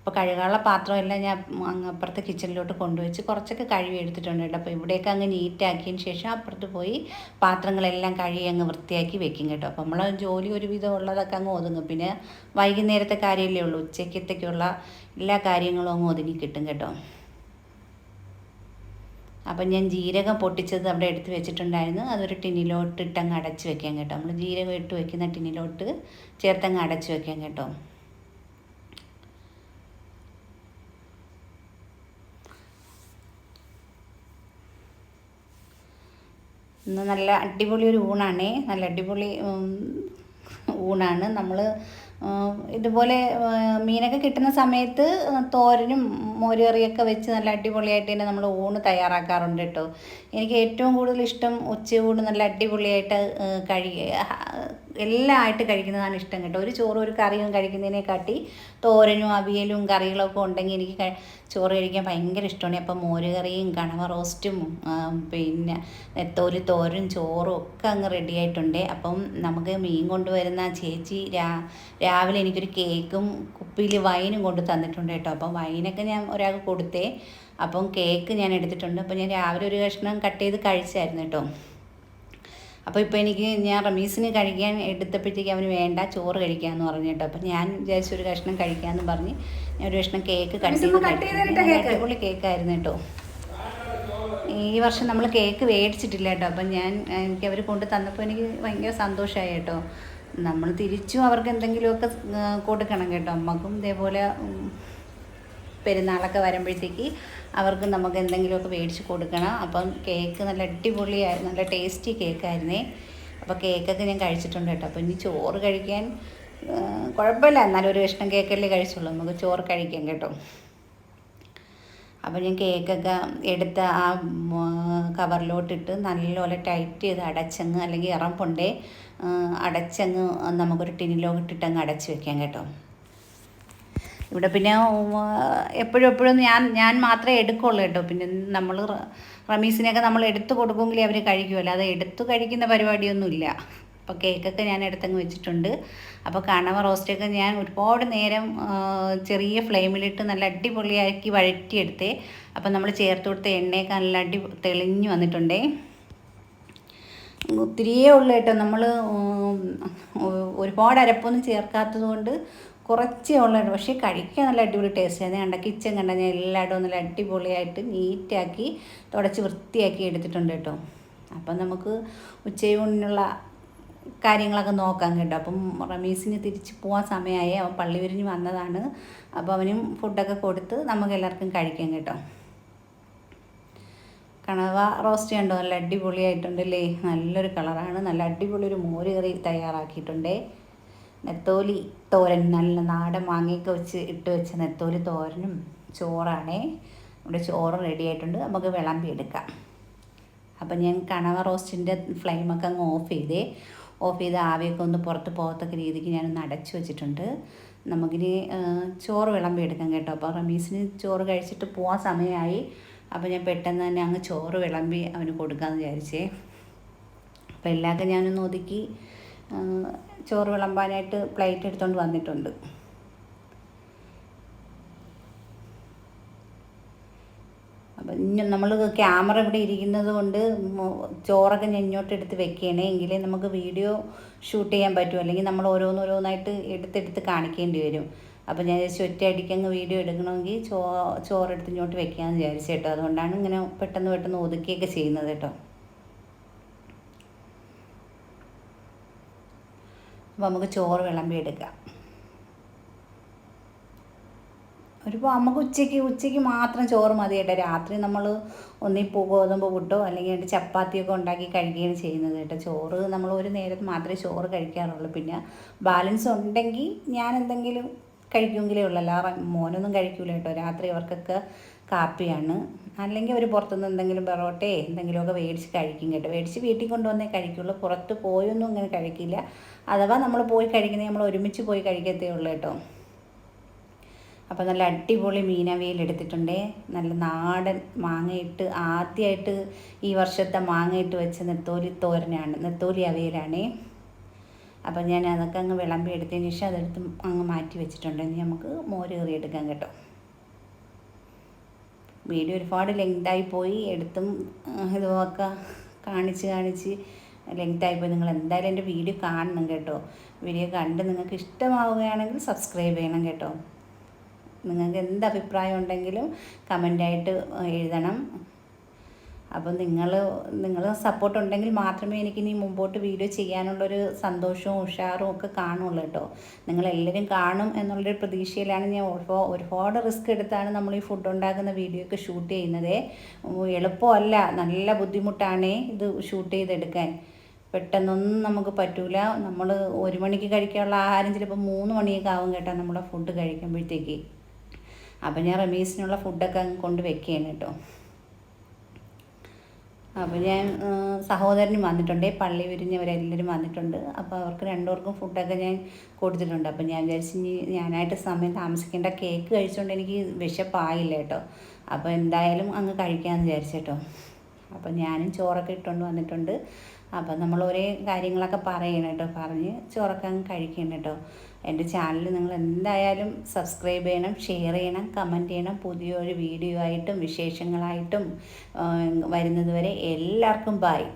S1: അപ്പോൾ കഴുകാനുള്ള പാത്രമെല്ലാം ഞാൻ അങ്ങ് അപ്പുറത്തെ കിച്ചണിലോട്ട് കൊണ്ടുവച്ച് കുറച്ചൊക്കെ കഴുകി എടുത്തിട്ടുണ്ട് കേട്ടോ. അപ്പോൾ ഇവിടെയൊക്കെ അങ്ങ് നീറ്റാക്കിയതിന് ശേഷം അപ്പുറത്ത് പോയി പാത്രങ്ങളെല്ലാം കഴുകി അങ്ങ് വൃത്തിയാക്കി വെക്കും കേട്ടോ. അപ്പോൾ നമ്മൾ ജോലി ഒരുവിധം ഉള്ളതൊക്കെ അങ്ങ് ഒതുങ്ങും. പിന്നെ വൈകുന്നേരത്തെ കാര്യമല്ലേ ഉള്ളൂ. ഉച്ചക്കത്തേക്കുള്ള എല്ലാ കാര്യങ്ങളും അങ്ങ് ഒതുങ്ങി കിട്ടും കേട്ടോ. അപ്പം ഞാൻ ജീരകം പൊട്ടിച്ചത് അവിടെ എടുത്ത് വെച്ചിട്ടുണ്ടായിരുന്നു. അതൊരു ടിന്നിലോട്ട് ഇട്ടങ്ങ് അടച്ച് വെക്കാം കേട്ടോ. നമ്മൾ ജീരകം ഇട്ട് വെക്കുന്ന ടിന്നിലോട്ട് ചേർത്തങ്ങ് അടച്ച് വെക്കാം കേട്ടോ. ഇന്ന് നല്ല അടിപൊളി ഒരു ഊണാണേ. നല്ല അടിപൊളി ഊണാണ്. നമ്മൾ ഇതുപോലെ മീനൊക്കെ കിട്ടുന്ന സമയത്ത് തോരനും മോരുകറിയൊക്കെ വെച്ച് നല്ല അടിപൊളിയായിട്ട് തന്നെ നമ്മൾ ഊണ് തയ്യാറാക്കാറുണ്ട് കേട്ടോ. എനിക്ക് ഏറ്റവും കൂടുതൽ ഇഷ്ടം ഉച്ചയൂണ് നല്ല അടിപൊളിയായിട്ട് കഴി എല്ലാം ആയിട്ട് കഴിക്കുന്നതാണ് ഇഷ്ടം കേട്ടോ. ഒരു ചോറും ഒരു കറിയും കഴിക്കുന്നതിനെക്കാട്ടി തോരനും അവിയലും കറികളൊക്കെ ഉണ്ടെങ്കിൽ എനിക്ക് ചോറ് കഴിക്കാൻ ഭയങ്കര ഇഷ്ടമാണ്. അപ്പം മോരുകറിയും കണവ റോസ്റ്റും പിന്നെ നെത്തോലി തോരനും ചോറും ഒക്കെ അങ്ങ് റെഡി ആയിട്ടുണ്ട്. അപ്പം നമുക്ക് മീൻ കൊണ്ടുവരുന്ന ചേച്ചി രാ രാവിലെ എനിക്കൊരു കേക്കും കുപ്പിയിൽ വൈനും കൊണ്ട് തന്നിട്ടുണ്ട് കേട്ടോ. അപ്പം വൈനൊക്കെ ഞാൻ ഒരാൾക്ക് കൊടുത്തേ. അപ്പം കേക്ക് ഞാൻ എടുത്തിട്ടുണ്ട്. അപ്പം ഞാൻ രാവിലെ ഒരു കഷ്ണം കട്ട് ചെയ്ത് കഴിച്ചായിരുന്നു കേട്ടോ. അപ്പോൾ ഇപ്പോൾ എനിക്ക് ഞാൻ റമീസിന് കഴിക്കാൻ എടുത്തപ്പോഴത്തേക്ക് അവന് വേണ്ട ചോറ് കഴിക്കാമെന്ന് പറഞ്ഞിട്ട് കേട്ടോ. അപ്പം ഞാൻ വിചാരിച്ചു ഒരു കഷ്ണം കഴിക്കാമെന്ന് പറഞ്ഞ് ഞാൻ ഒരു കഷ്ണം കേക്ക് കട്ട് ചെയ്ത്? അടിപൊളി കേക്കായിരുന്നു കേട്ടോ. ഈ വർഷം നമ്മൾ കേക്ക് മേടിച്ചിട്ടില്ല കേട്ടോ. അപ്പം ഞാൻ എനിക്ക് അവർ കൊണ്ട് തന്നപ്പോൾ എനിക്ക് ഭയങ്കര സന്തോഷമായി കേട്ടോ. നമ്മൾ തിരിച്ചും അവർക്ക് എന്തെങ്കിലുമൊക്കെ കൊടുക്കണം കേട്ടോ. അമ്മക്കും ഇതേപോലെ പെരുന്നാളൊക്കെ വരുമ്പോഴത്തേക്ക് അവർക്ക് നമുക്ക് എന്തെങ്കിലുമൊക്കെ മേടിച്ച് കൊടുക്കണം. അപ്പം കേക്ക് നല്ല അടിപൊളിയായിരുന്നു നല്ല ടേസ്റ്റി കേക്കായിരുന്നേ. അപ്പോൾ കേക്കൊക്കെ ഞാൻ കഴിച്ചിട്ടുണ്ട് കേട്ടോ. അപ്പോൾ ഇനി ചോറ് കഴിക്കാൻ കുഴപ്പമില്ല. എന്നാലും ഒരു കഷ്ണം കേക്കല്ലേ കഴിച്ചുള്ളൂ. നമുക്ക് ചോറ് കഴിക്കാം കേട്ടോ. അപ്പോൾ ഞാൻ കേക്കൊക്കെ എടുത്ത് ആ കവറിലോട്ടിട്ട് നല്ലപോലെ ടൈറ്റ് ചെയ്ത് അടച്ചങ്ങ് അല്ലെങ്കിൽ ഇറമ്പുണ്ടേ അടച്ചങ്ങ് നമുക്കൊരു ടിന്നിലോട്ടിട്ടങ്ങ് അടച്ച് വെക്കാം കേട്ടോ. ഇവിടെ പിന്നെ എപ്പോഴും എപ്പോഴും ഞാൻ ഞാൻ മാത്രമേ എടുക്കുള്ളൂ കേട്ടോ. പിന്നെ നമ്മൾ റമീസിനെയൊക്കെ നമ്മൾ എടുത്തു കൊടുക്കുമെങ്കിൽ അവർ കഴിക്കുമല്ലോ അത് എടുത്തു കഴിക്കുന്ന പരിപാടിയൊന്നുമില്ല. അപ്പോൾ കേക്കൊക്കെ ഞാൻ എടുത്തങ്ങ് വെച്ചിട്ടുണ്ട്. അപ്പോൾ കണവ റോസ്റ്റൊക്കെ ഞാൻ ഒരുപാട് നേരം ചെറിയ ഫ്ലെയിമിലിട്ട് നല്ല അടിപൊളിയാക്കി വഴറ്റിയെടുത്തേ. അപ്പോൾ നമ്മൾ ചേർത്ത് കൊടുത്ത എണ്ണയൊക്കെ നല്ല അടി തെളിഞ്ഞു വന്നിട്ടുണ്ടേ. ഒത്തിരിയേ ഉള്ളു കേട്ടോ. നമ്മൾ ഒരുപാട് അരപ്പൊന്നും ചേർക്കാത്തത് കൊണ്ട് കുറച്ചേ ഉള്ളൂ പക്ഷേ കഴിക്കാൻ നല്ല അടിപൊളി ടേസ്റ്റ് ആയിരുന്നു. കണ്ട കിച്ചൻ കണ്ട ഞാൻ എല്ലായിടവും നല്ല അടിപൊളിയായിട്ട് നീറ്റാക്കി തുടച്ച് വൃത്തിയാക്കി എടുത്തിട്ടുണ്ട് കേട്ടോ. അപ്പം നമുക്ക് ഉച്ചയൂണിനുള്ള കാര്യങ്ങളൊക്കെ നോക്കാം കേട്ടോ. അപ്പം റമീസിന് തിരിച്ച് പോകാൻ സമയമായി. അവൻ പള്ളി വിരിഞ്ഞ് വന്നതാണ്. അപ്പോൾ അവനും ഫുഡൊക്കെ കൊടുത്ത് നമുക്ക് എല്ലാവർക്കും കഴിക്കാം കേട്ടോ. കണവ റോസ്റ്റ് കണ്ടോ? നല്ല അടിപൊളിയായിട്ടുണ്ടല്ലേ നല്ലൊരു കളറാണ് നല്ല അടിപൊളി ഒരു മോര് കറി തയ്യാറാക്കിയിട്ടുണ്ട്. നെത്തോലി തോരൻ നല്ല നാടൻ മാങ്ങയൊക്കെ വെച്ച് ഇട്ട് വെച്ച നെത്തോലി തോരനും ചോറാണേ. നമ്മുടെ ചോറ് റെഡി ആയിട്ടുണ്ട്. നമുക്ക് വിളമ്പി എടുക്കാം. അപ്പം ഞാൻ കണവ റോസ്റ്റിന്റെ ഫ്ലെയിമൊക്കെ അങ്ങ് ഓഫ് ചെയ്തേ. ഓഫ് ചെയ്ത് ആവിയൊക്കെ ഒന്ന് പുറത്ത് പോകത്തക്ക രീതിക്ക് ഞാനൊന്ന് അടച്ചു വെച്ചിട്ടുണ്ട്. നമുക്കിനി ചോറ് വിളമ്പി എടുക്കാം കേട്ടോ. അപ്പോൾ റമീസിന് ചോറ് കഴിച്ചിട്ട് പോകാൻ സമയമായി. അപ്പോൾ ഞാൻ പെട്ടെന്ന് തന്നെ അങ്ങ് ചോറ് വിളമ്പി അവന് കൊടുക്കാമെന്ന് വിചാരിച്ചേ. അപ്പോൾ എല്ലാവർക്കും ഞാനൊന്ന് ഒതുക്കി ചോറ് വിളമ്പാനായിട്ട് പ്ലേറ്റ് എടുത്തുകൊണ്ട് വന്നിട്ടുണ്ട്. അപ്പം നമ്മൾ ക്യാമറ ഇവിടെ ഇരിക്കുന്നത് കൊണ്ട് ചോറൊക്കെ ഞാൻ ഇങ്ങോട്ട് എടുത്ത് വെക്കണേ. എങ്കിലേ നമുക്ക് വീഡിയോ ഷൂട്ട് ചെയ്യാൻ പറ്റും. അല്ലെങ്കിൽ നമ്മൾ ഓരോന്നോരോന്നായിട്ട് എടുത്തെടുത്ത് കാണിക്കേണ്ടി വരും. അപ്പോൾ ഞാൻ അടിക്കങ്ങ് വീഡിയോ എടുക്കണമെങ്കിൽ ചോ ചോറെടുത്ത് ഇങ്ങോട്ട് വെക്കാമെന്ന് വിചാരിച്ചു കേട്ടോ. അതുകൊണ്ടാണ് ഇങ്ങനെ പെട്ടെന്ന് പെട്ടെന്ന് ഒതുക്കിയൊക്കെ ചെയ്യുന്നത് കേട്ടോ. അപ്പോൾ നമുക്ക് ചോറ് വിളമ്പി എടുക്കാം. ഒരു നമുക്ക് ഉച്ചയ്ക്ക് ഉച്ചയ്ക്ക് മാത്രം ചോറ് മതി കേട്ടോ രാത്രി നമ്മൾ ഒന്നി ഗോതമ്പ് പുട്ടോ അല്ലെങ്കിൽ ചപ്പാത്തിയൊക്കെ ഉണ്ടാക്കി കഴിക്കുകയാണ് ചെയ്യുന്നത് കേട്ടോ. ചോറ് നമ്മൾ ഒരു നേരത്ത് മാത്രമേ ചോറ് കഴിക്കാറുള്ളൂ. പിന്നെ ബാലൻസ് ഉണ്ടെങ്കിൽ ഞാൻ എന്തെങ്കിലും കഴിക്കുമെങ്കിലേ ഉള്ളൂ. അല്ല മോനൊന്നും കഴിക്കൂല കേട്ടോ. രാത്രി അവർക്കൊക്കെ കാപ്പിയാണ്. അല്ലെങ്കിൽ അവർ പുറത്തുനിന്ന് എന്തെങ്കിലും പൊറോട്ടയെ എന്തെങ്കിലുമൊക്കെ മേടിച്ച് കഴിക്കും കേട്ടോ. മേടിച്ച് വീട്ടിൽ കൊണ്ടുവന്നേ കഴിക്കുള്ളൂ. പുറത്ത് പോയൊന്നും അങ്ങനെ കഴിക്കില്ല. അഥവാ നമ്മൾ പോയി കഴിക്കുന്നത് നമ്മൾ ഒരുമിച്ച് പോയി കഴിക്കത്തേ ഉള്ളൂ കേട്ടോ. അപ്പോൾ നല്ല അടിപൊളി മീനവിയൽ എടുത്തിട്ടുണ്ടേ. നല്ല നാടൻ മാങ്ങയിട്ട് ആദ്യമായിട്ട് ഈ വർഷത്തെ മാങ്ങയിട്ട് വെച്ച നെത്തോലി തോരനാണ് നെത്തോലി അവിയലാണേ അപ്പം ഞാൻ അതൊക്കെ അങ്ങ് വിളമ്പി എടുത്തതിന് ശേഷം അതെടുത്ത് അങ്ങ് മാറ്റി വെച്ചിട്ടുണ്ട്. ഇനി നമുക്ക് മോര് കറി എടുക്കാം കേട്ടോ. വീഡിയോ ഒരുപാട് ലെങ്തായി പോയി. എടുത്തും ഇതുമൊക്കെ കാണിച്ച് കാണിച്ച് ലെങ്തായിപ്പോയി നിങ്ങൾ എന്തായാലും എന്റെ വീഡിയോ കാണണം കേട്ടോ. വീഡിയോ കണ്ട് നിങ്ങൾക്ക് ഇഷ്ടമാവുകയാണെങ്കിൽ സബ്സ്ക്രൈബ് ചെയ്യണം കേട്ടോ. നിങ്ങൾക്ക് എന്ത് അഭിപ്രായം ഉണ്ടെങ്കിലും കമന്റായിട്ട് എഴുതണം. അപ്പോൾ നിങ്ങൾ നിങ്ങൾ സപ്പോർട്ട് ഉണ്ടെങ്കിൽ മാത്രമേ എനിക്ക് ഇനി മുമ്പോട്ട് വീഡിയോ ചെയ്യാനുള്ളൊരു സന്തോഷവും ഉഷാറും ഒക്കെ കാണുള്ളൂ കേട്ടോ. നിങ്ങളെല്ലാവരും കാണും എന്നുള്ളൊരു പ്രതീക്ഷയിലാണ് ഞാൻ ഒരുപാട് റിസ്ക് എടുത്താണ് നമ്മൾ ഈ ഫുഡ് ഉണ്ടാക്കുന്ന വീഡിയോ ഒക്കെ ഷൂട്ട് ചെയ്യുന്നത്. എളുപ്പമല്ല നല്ല ബുദ്ധിമുട്ടാണ് ഇത് ഷൂട്ട് ചെയ്തെടുക്കാൻ. പെട്ടെന്നൊന്നും നമുക്ക് പറ്റൂല. നമ്മൾ ഒരു മണിക്ക് കഴിക്കാനുള്ള ആഹാരം ചിലപ്പോൾ മൂന്ന് മണിയൊക്കെ ആവും കേട്ടോ നമ്മുടെ ഫുഡ് കഴിക്കുമ്പോഴത്തേക്ക്. അപ്പം ഞാൻ റമീസിനുള്ള ഫുഡൊക്കെ അങ്ങ് കൊണ്ട് വെക്കുകയാണ് കേട്ടോ. അപ്പോൾ ഞാൻ സഹോദരനും വന്നിട്ടുണ്ട് പള്ളി വിരിഞ്ഞവരെല്ലാവരും വന്നിട്ടുണ്ട്. അപ്പോൾ അവർക്ക് രണ്ടുപേർക്കും ഫുഡൊക്കെ ഞാൻ കൊടുത്തിട്ടുണ്ട്. അപ്പോൾ ഞാൻ വിചാരിച്ചു ഇനി ഞാനായിട്ട് സമയം താമസിക്കേണ്ട കേക്ക് കഴിച്ചുകൊണ്ട് എനിക്ക് വിശപ്പായില്ല കേട്ടോ. അപ്പോൾ എന്തായാലും അങ്ങ് കഴിക്കാമെന്ന് വിചാരിച്ചു കേട്ടോ. അപ്പോൾ ഞാനും ചോറൊക്കെ ഇട്ടുകൊണ്ട് വന്നിട്ടുണ്ട്. അപ്പോൾ നമ്മൾ ഒരേ കാര്യങ്ങളൊക്കെ പറയണം കേട്ടോ. പറഞ്ഞ് ചോറൊക്കെ അങ്ങ് കഴിക്കണം കേട്ടോ. എന്റെ ചാനൽ നിങ്ങൾ എന്തായാലും സബ്സ്ക്രൈബ് ചെയ്യണം ഷെയർ ചെയ്യണം കമന്റ് ചെയ്യണം. പുതിയൊരു വീഡിയോ ആയിട്ടും വിശേഷങ്ങളായിട്ടും വരുന്നതുവരെ എല്ലാവർക്കും ബായ്